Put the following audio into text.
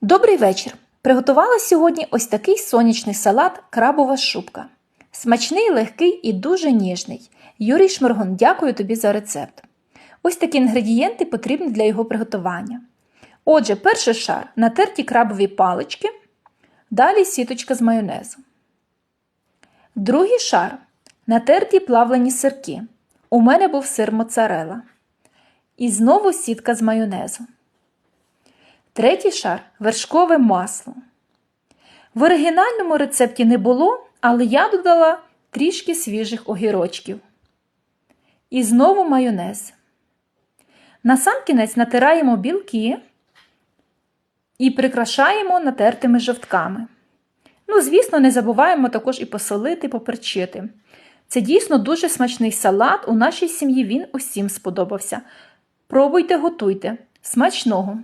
Добрий вечір! Приготувала сьогодні ось такий сонячний салат крабова шубка. Смачний, легкий і дуже ніжний. Юрій Шморгун, дякую тобі за рецепт. Ось такі інгредієнти потрібні для його приготування. Отже, перший шар натерті крабові палички, далі сіточка з майонезу. Другий шар натерті плавлені сирки. У мене був сир моцарела. І знову сітка з майонезу. Третій шар вершкове масло. В оригінальному рецепті не було, але я додала трішки свіжих огірочків. І знову майонез. Насамкінець натираємо білки і прикрашаємо натертими жовтками. Ну, звісно, не забуваємо також і посолити, поперчити. Це дійсно дуже смачний салат. У нашій сім'ї він усім сподобався. Пробуйте, готуйте. Смачного!